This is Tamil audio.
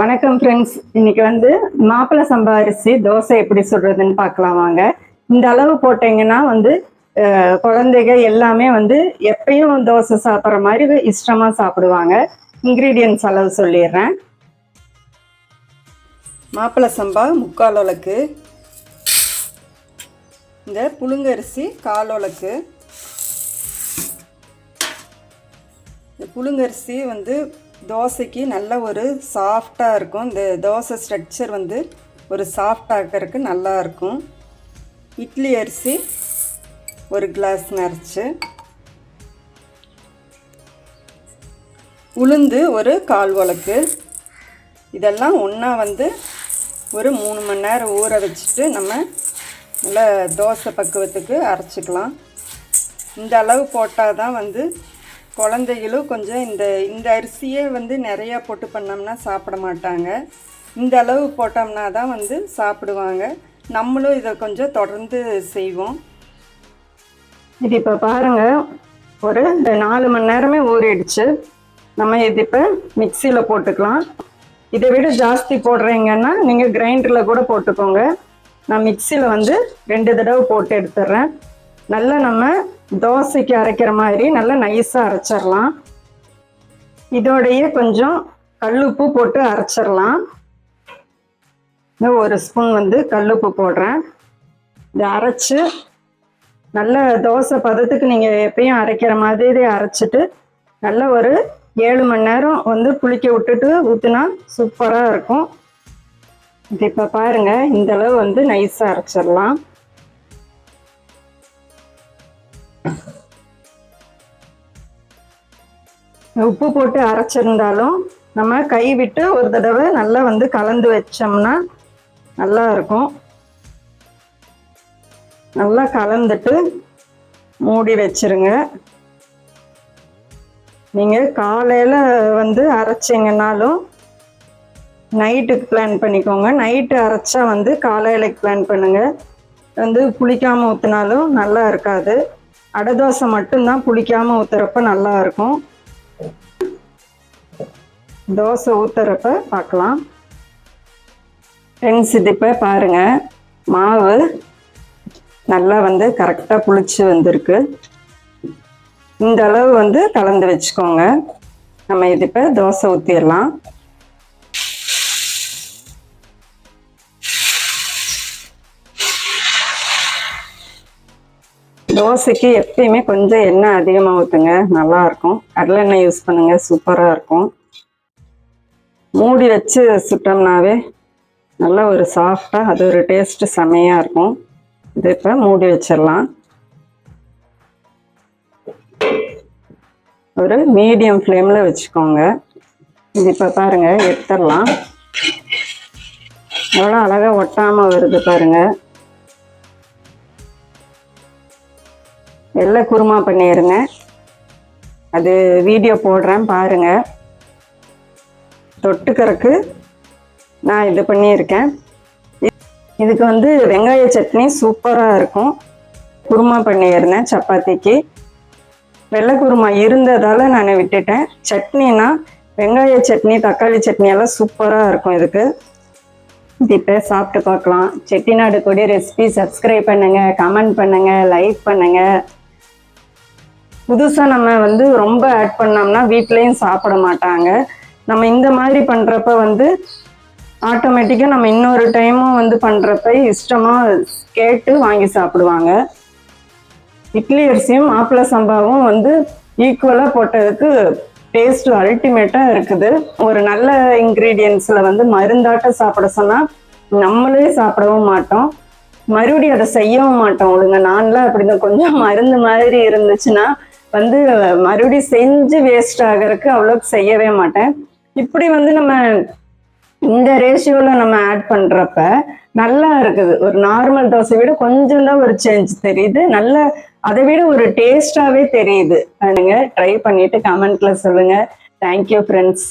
வணக்கம் ஃப்ரெண்ட்ஸ் இன்னைக்கு வந்து மாப்பிள்ளை சம்பா அரிசி தோசை எப்படி சுடுறதுன்னு பார்க்கலாம் வாங்க. இந்த அளவு போட்டீங்கன்னா வந்து குழந்தைங்க எல்லாமே வந்து எப்பயும் தோசை சாப்பிட்ற மாதிரி இஷ்டமாக சாப்பிடுவாங்க. இன்க்ரீடியன்ஸ் அளவு சொல்லிடுறேன். மாப்பிள்ளை சம்பா முக்கால் உலக்கு இந்த புழுங்கரிசி கால் உலக்கு இந்த புழுங்கரிசி வந்து தோசைக்கு நல்ல ஒரு சாஃப்டாக இருக்கும். இந்த தோசை ஸ்ட்ரக்சர் வந்து ஒரு சாஃப்டாக்கிறதுக்கு நல்லா இருக்கும். இட்லி அரிசி ஒரு கிளாஸ் நிறச்சி. உளுந்து ஒரு கால் உலக்கு இதெல்லாம் ஒன்றா வந்து ஒரு மூணு மணி நேரம் ஊற வச்சுட்டு நம்ம நல்லா தோசை பக்குவத்துக்கு அரைச்சிக்கலாம். இந்த அளவு போட்டால் தான் வந்து குழந்தைகளும் கொஞ்சம் இந்த இந்த அரிசியே வந்து நிறையா போட்டு பண்ணோம்னா சாப்பிட மாட்டாங்க. இந்த அளவு போட்டோம்னா தான் வந்து சாப்பிடுவாங்க. நம்மளும் இதை கொஞ்சம் தொடர்ந்து செய்வோம். இது இப்போ பாருங்கள் ஒரு இந்த நாலு மணி நேரமே ஊறிடுச்சு. நம்ம இது இப்போ மிக்சியில் போட்டுக்கலாம். இதை விட ஜாஸ்தி போடுறீங்கன்னா நீங்கள் கிரைண்டரில் கூட போட்டுக்கோங்க. நான் மிக்சியில் வந்து ரெண்டு தடவை போட்டு எடுத்துடுறேன். நல்லா நம்ம தோசைக்கு அரைக்கிற மாதிரி நல்லா நைஸாக அரைச்சிடலாம். இதோடையே கொஞ்சம் கல்லுப்பு போட்டு அரைச்சிடலாம். ஒரு ஸ்பூன் வந்து கல்லுப்பு போடுறேன். இதை அரைச்சி நல்ல தோசை பதத்துக்கு நீங்கள் எப்பயும் அரைக்கிற மாதிரி அரைச்சிட்டு நல்ல ஒரு ஏழு மணி நேரம் வந்து புளிக்க விட்டுட்டு ஊற்றினா சூப்பராக இருக்கும். இது இப்போ பாருங்கள் இந்த அளவு வந்து நைஸாக அரைச்சிடலாம். உப்பு போட்டு அரைச்சிருந்தாலும் நம்ம கை விட்டு ஒரு தடவை நல்லா வந்து கலந்து வச்சோம்னா நல்லா இருக்கும். நல்லா கலந்துட்டு மூடி வச்சிருங்க. நீங்கள் காலையில் வந்து அரைச்சிங்கனாலும் நைட்டுக்கு பிளான் பண்ணிக்கோங்க. நைட்டு அரைச்சா வந்து காலையிலக்கு பிளான் பண்ணுங்கள் வந்து புளிக்காமல் ஊற்றினாலும் நல்லா இருக்காது. அடை தோசை மட்டும்தான் புளிக்காமல் ஊற்றுறப்ப நல்லா இருக்கும். தோசை ஊற்றுறப்ப பார்க்கலாம் ஃப்ரெண்ட்ஸ் இது இப்போ பாருங்கள் மாவு நல்லா வந்து கரெக்டாக புளிச்சு வந்திருக்கு. இந்த அளவு வந்து கலந்து வச்சுக்கோங்க. நம்ம இது இப்போ தோசை ஊற்றிடலாம் தோசைக்கு எப்பயுமே கொஞ்சம் எண்ணெய் அதிகமாக ஊற்றுங்க நல்லா இருக்கும் கடலெண்ணெய் யூஸ் பண்ணுங்க. சூப்பராக இருக்கும். மூடி வச்சு சுட்டோம்னாவே நல்ல ஒரு சாஃப்டாக அது ஒரு டேஸ்ட்டு செமையாக இருக்கும். இது இப்போ மூடி வச்சிடலாம். ஒரு மீடியம் ஃப்ளேமில் வச்சுக்கோங்க. இது இப்போ பாருங்கள் எடுத்துடலாம். எவ்வளோ அழகாக ஒட்டாமல் வருது பாருங்கள் வெள்ளை குருமா பண்ணிடுங்க அது வீடியோ போடுறேன் பாருங்கள் தொட்டுக்கறக்கு நான் இது பண்ணியிருக்கேன். இதுக்கு வந்து வெங்காய சட்னி சூப்பராக இருக்கும். குருமா பண்ணியிருந்தேன் சப்பாத்திக்கு. வெள்ளை குருமா இருந்ததால் நான் விட்டுட்டேன். சட்னினா வெங்காய சட்னி தக்காளி சட்னி எல்லாம் சூப்பராக இருக்கும் இதுக்கு. இப்போ சாப்பிட்டு பார்க்கலாம். செட்டிநாடு கொடி ரெசிபி சப்ஸ்கிரைப் பண்ணுங்கள் கமெண்ட் பண்ணுங்கள் லைக் பண்ணுங்கள் புதுசாக நம்ம வந்து ரொம்ப ஆட் பண்ணோம்னா வீட்லேயும் சாப்பிட மாட்டாங்க. நம்ம இந்த மாதிரி பண்ணுறப்ப வந்து ஆட்டோமேட்டிக்காக நம்ம இன்னொரு டைமும் வந்து பண்ணுறப்ப இஷ்டமாக கேட்டு வாங்கி சாப்பிடுவாங்க. இட்லி அரிசியும் மாப்பிள்ளை சம்பாவும் வந்து ஈக்குவலாக போட்டதுக்கு டேஸ்ட் அல்டிமேட்டாக இருக்குது. ஒரு நல்ல இன்க்ரீடியன்ஸில் வந்து மருந்தாட்ட சாப்பிட சொன்னால் நம்மளே சாப்பிடவும் மாட்டோம். மறுபடியும் அதை செய்யவும் மாட்டோம். ஒழுங்க நான்லாம் அப்படிதான் கொஞ்சம் மருந்து மாதிரி இருந்துச்சுன்னா வந்து மறுபடியும் செஞ்சு வேஸ்ட் ஆகிறதுக்கு அவ்வளோக்கு செய்யவே மாட்டேன். இப்படி வந்து நம்ம இந்த ரேஷியோவில் நம்ம ஆட் பண்ணுறப்ப நல்லா இருக்குது. ஒரு நார்மல் தோசை விட கொஞ்சம் தான் ஒரு சேஞ்ச் தெரியுது. நல்ல அதை விட ஒரு டேஸ்டாகவே தெரியுது. நீங்கள் ட்ரை பண்ணிட்டு கமெண்ட்ல சொல்லுங்கள் தேங்க்யூ ஃப்ரெண்ட்ஸ்